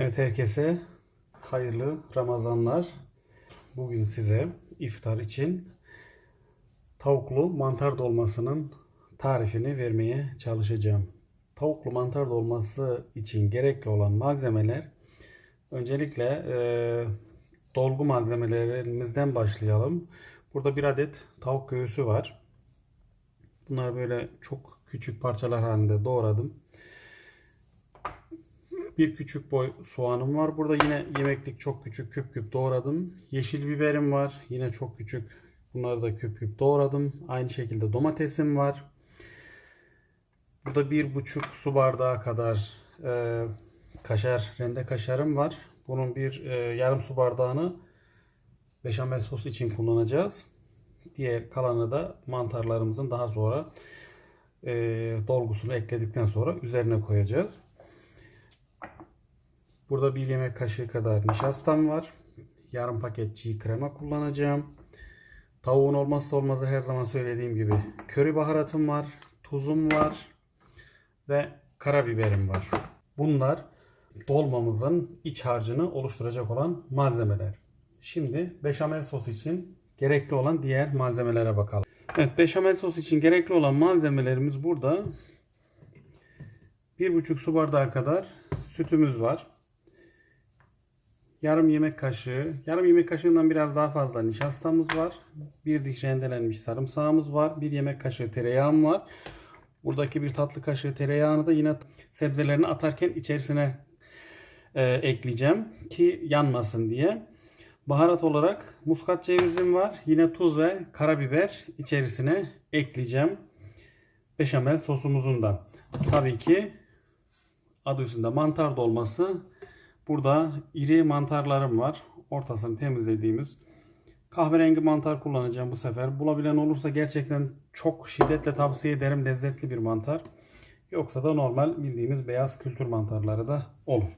Evet herkese hayırlı Ramazanlar. Bugün size iftar için tavuklu mantar dolmasının tarifini vermeye çalışacağım. Tavuklu mantar dolması için gerekli olan malzemeler öncelikle e, dolgu malzemelerimizden başlayalım. Burada bir adet tavuk göğsü var. Bunları böyle çok küçük parçalar halinde doğradım. Bir küçük boy soğanım var. Burada yine yemeklik çok küçük küp küp doğradım. Yeşil biberim var. Yine çok küçük. Bunları da küp küp doğradım. Aynı şekilde domatesim var. Burada bir buçuk su bardağı kadar e, kaşar, rende kaşarım var. Bunun bir e, yarım su bardağını beşamel sos için kullanacağız. Diğer kalanı da mantarlarımızın daha sonra e, dolgusunu ekledikten sonra üzerine koyacağız. Burada bir yemek kaşığı kadar nişastam var. Yarım paket çiğ krema kullanacağım. Tavuğun olmazsa olmazı her zaman söylediğim gibi köri baharatım var, tuzum var ve karabiberim var. Bunlar dolmamızın iç harcını oluşturacak olan malzemeler. Şimdi beşamel sos için gerekli olan diğer malzemelere bakalım. Evet beşamel sos için gerekli olan malzemelerimiz burada. 1,5 su bardağı kadar sütümüz var. Yarım yemek kaşığı, yarım yemek kaşığından biraz daha fazla nişastamız var. Bir diş rendelenmiş sarımsağımız var. Bir yemek kaşığı tereyağım var. Buradaki bir tatlı kaşığı tereyağını da yine sebzelerini atarken içerisine e, ekleyeceğim ki yanmasın diye. Baharat olarak muskat cevizim var. Yine tuz ve karabiber içerisine ekleyeceğim. Beşamel sosumuzun da. Tabii ki adı üstünde mantar dolması. Burada iri mantarlarım var. Ortasını temizlediğimiz. Kahverengi mantar kullanacağım bu sefer. Bulabilen olursa gerçekten çok şiddetle tavsiye ederim. Lezzetli bir mantar. Yoksa da normal bildiğimiz beyaz kültür mantarları da olur.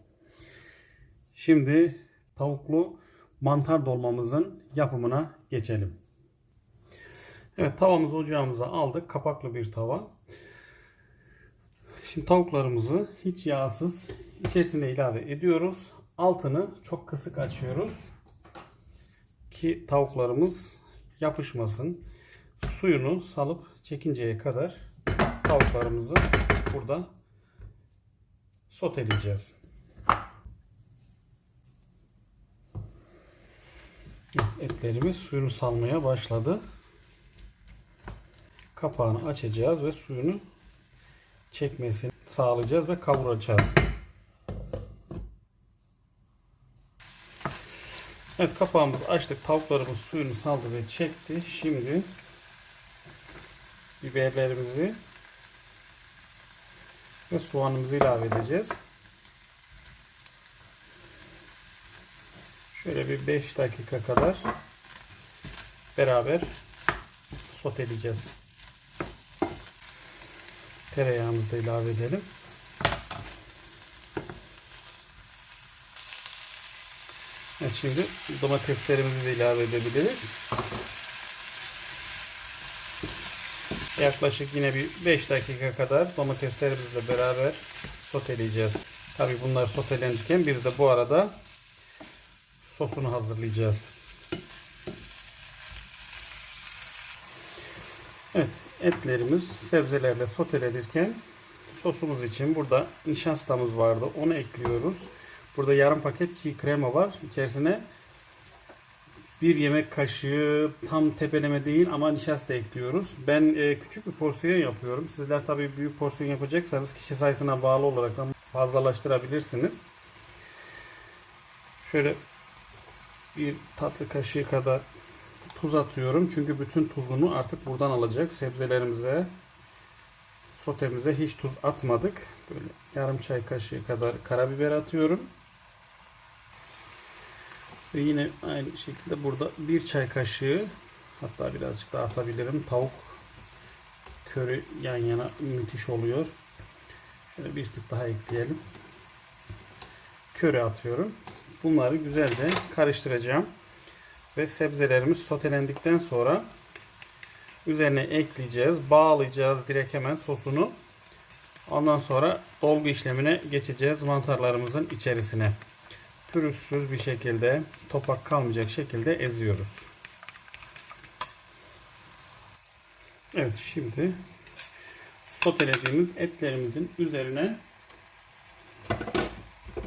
Şimdi tavuklu mantar dolmamızın yapımına geçelim. Evet tavamızı ocağımıza aldık. Kapaklı bir tava. Şimdi tavuklarımızı hiç yağsız içerisine ilave ediyoruz. Altını çok kısık açıyoruz. Ki tavuklarımız yapışmasın. Suyunu salıp çekinceye kadar tavuklarımızı burada soteleyeceğiz. Etlerimiz suyunu salmaya başladı. Kapağını açacağız ve suyunu çekmesini sağlayacağız ve kavuracağız. Evet kapağımızı açtık. Tavuklarımız suyunu saldı ve çekti. Şimdi biberlerimizi ve soğanımızı ilave edeceğiz. Şöyle bir 5 dakika kadar beraber soteleyeceğiz. Tereyağımızı da ilave edelim. Evet, şimdi domateslerimizi de ilave edebiliriz. Yaklaşık yine bir 5 dakika kadar domateslerimizle beraber soteleyeceğiz. Tabi bunlar sotelenirken biz de bu arada sosunu hazırlayacağız. Evet etlerimiz sebzelerle sotelenirken sosumuz için burada nişastamız vardı. Onu ekliyoruz. Burada yarım paket çiğ krema var. İçerisine bir yemek kaşığı tam tepeleme değil ama nişasta ekliyoruz. Ben e, küçük bir porsiyon yapıyorum. Sizler tabii büyük porsiyon yapacaksanız kişi sayısına bağlı olarak fazlalaştırabilirsiniz. Şöyle bir tatlı kaşığı kadar tuz atıyorum. Çünkü bütün tuzunu artık buradan alacak. Sebzelerimize, sotemize hiç tuz atmadık. Böyle yarım çay kaşığı kadar karabiber atıyorum. Ve yine aynı şekilde burada bir çay kaşığı hatta birazcık daha atabilirim. Tavuk köri yan yana müthiş oluyor. Şöyle bir tık daha ekleyelim. Köri atıyorum. Bunları güzelce karıştıracağım. Ve sebzelerimiz sotelendikten sonra üzerine ekleyeceğiz. Bağlayacağız direkt hemen sosunu. Ondan sonra dolgu işlemine geçeceğiz mantarlarımızın içerisine. pürüzsüz bir şekilde topak kalmayacak şekilde eziyoruz. Evet şimdi sotelediğimiz etlerimizin üzerine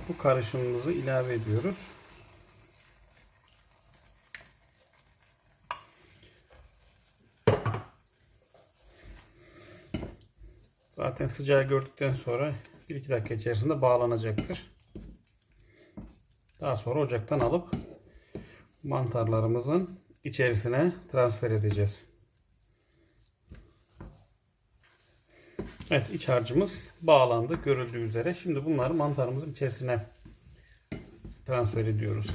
bu karışımımızı ilave ediyoruz. Zaten sıcağı gördükten sonra 1-2 dakika içerisinde bağlanacaktır. Daha sonra ocaktan alıp mantarlarımızın içerisine transfer edeceğiz. Evet iç harcımız bağlandı görüldüğü üzere. Şimdi bunları mantarımızın içerisine transfer ediyoruz.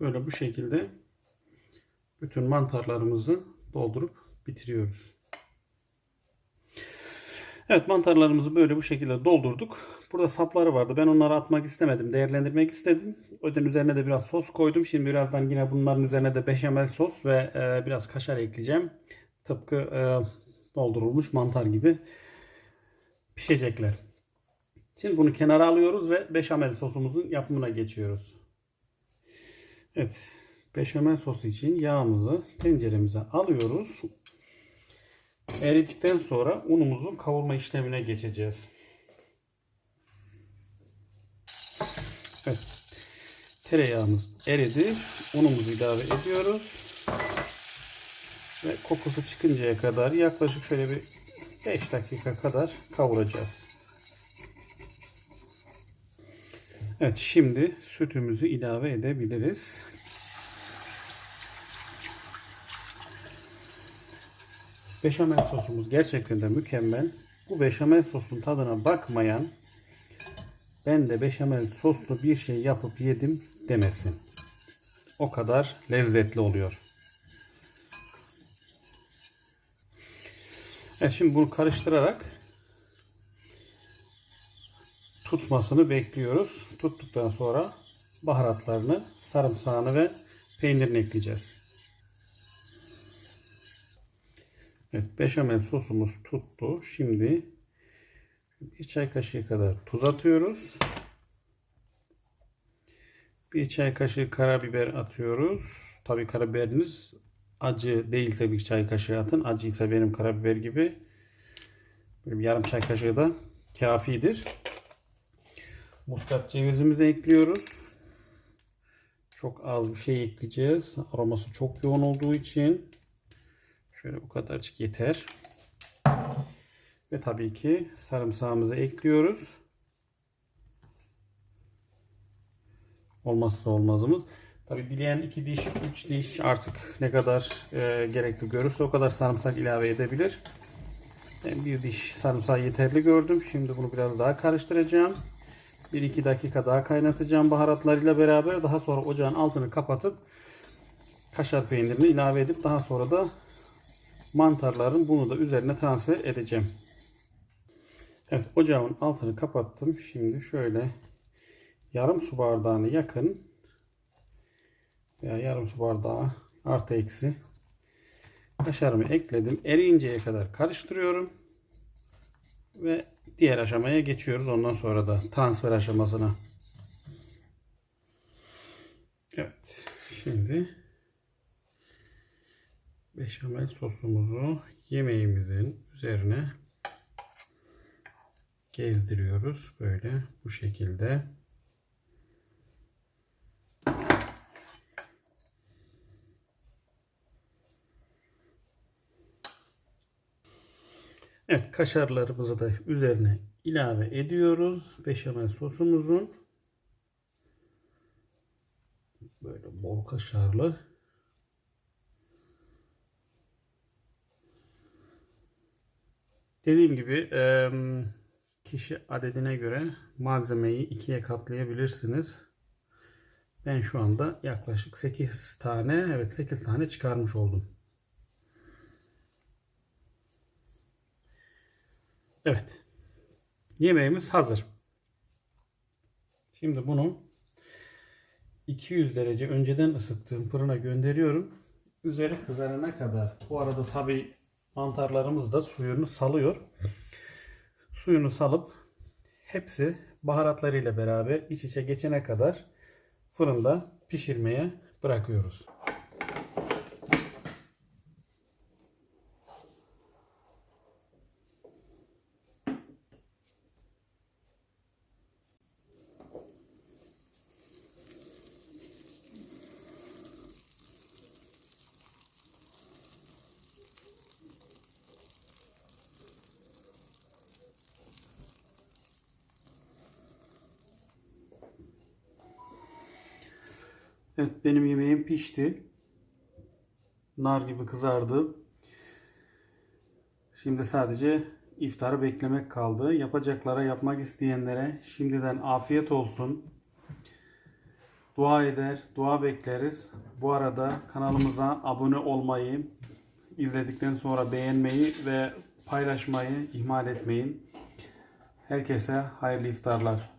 Böyle bu şekilde bütün mantarlarımızı doldurup bitiriyoruz. Evet mantarlarımızı böyle bu şekilde doldurduk. Burada sapları vardı. Ben onları atmak istemedim. Değerlendirmek istedim. O yüzden üzerine de biraz sos koydum. Şimdi birazdan yine bunların üzerine de beşamel sos ve e, biraz kaşar ekleyeceğim. Tıpkı e, doldurulmuş mantar gibi pişecekler. Şimdi bunu kenara alıyoruz ve beşamel sosumuzun yapımına geçiyoruz. Evet. Beşamel sosu için yağımızı tenceremize alıyoruz. Eridikten sonra unumuzu kavurma işlemine geçeceğiz. Evet. Tereyağımız eridi. Unumuzu ilave ediyoruz. Ve kokusu çıkıncaya kadar yaklaşık şöyle bir 5 dakika kadar kavuracağız. Evet şimdi sütümüzü ilave edebiliriz. Beşamel sosumuz gerçekten de mükemmel. Bu beşamel sosun tadına bakmayan ben de beşamel soslu bir şey yapıp yedim demesin. O kadar lezzetli oluyor. Evet şimdi bunu karıştırarak tutmasını bekliyoruz. Tuttuktan sonra baharatlarını, sarımsağını ve peynirini ekleyeceğiz. Evet, beşamel sosumuz tuttu. Şimdi bir çay kaşığı kadar tuz atıyoruz. Bir çay kaşığı karabiber atıyoruz. Tabii karabiberiniz acı değilse bir çay kaşığı atın. Acıysa benim karabiber gibi. Böyle bir yarım çay kaşığı da kafidir. Muskat cevizimizi ekliyoruz. Çok az bir şey ekleyeceğiz. Aroması çok yoğun olduğu için. Şöyle bu kadarcık yeter. Ve tabii ki sarımsağımızı ekliyoruz. Olmazsa olmazımız. Tabii dileyen 2 diş, 3 diş artık ne kadar e, gerekli görürse o kadar sarımsak ilave edebilir. Ben bir diş sarımsağı yeterli gördüm. Şimdi bunu biraz daha karıştıracağım. 1-2 dakika daha kaynatacağım baharatlarıyla beraber. Daha sonra ocağın altını kapatıp kaşar peynirini ilave edip daha sonra da mantarların bunu da üzerine transfer edeceğim. Evet ocağımın altını kapattım. Şimdi şöyle yarım su bardağını yakın veya yarım su bardağı artı eksi kaşarımı ekledim. Eriyinceye kadar karıştırıyorum. Ve diğer aşamaya geçiyoruz. Ondan sonra da transfer aşamasına. Evet. Şimdi beşamel sosumuzu yemeğimizin üzerine gezdiriyoruz. Böyle bu şekilde. Evet kaşarlarımızı da üzerine ilave ediyoruz. Beşamel sosumuzun. Böyle bol kaşarlı. Dediğim gibi kişi adedine göre malzemeyi ikiye katlayabilirsiniz. Ben şu anda yaklaşık 8 tane evet 8 tane çıkarmış oldum. Evet. Yemeğimiz hazır. Şimdi bunu 200 derece önceden ısıttığım fırına gönderiyorum. Üzeri kızarana kadar. Bu arada tabi mantarlarımız da suyunu salıyor. Suyunu salıp hepsi baharatlarıyla beraber iç içe geçene kadar fırında pişirmeye bırakıyoruz. Evet benim yemeğim pişti. Nar gibi kızardı. Şimdi sadece iftarı beklemek kaldı. Yapacaklara, yapmak isteyenlere şimdiden afiyet olsun. Dua eder, dua bekleriz. Bu arada kanalımıza abone olmayı, izledikten sonra beğenmeyi ve paylaşmayı ihmal etmeyin. Herkese hayırlı iftarlar.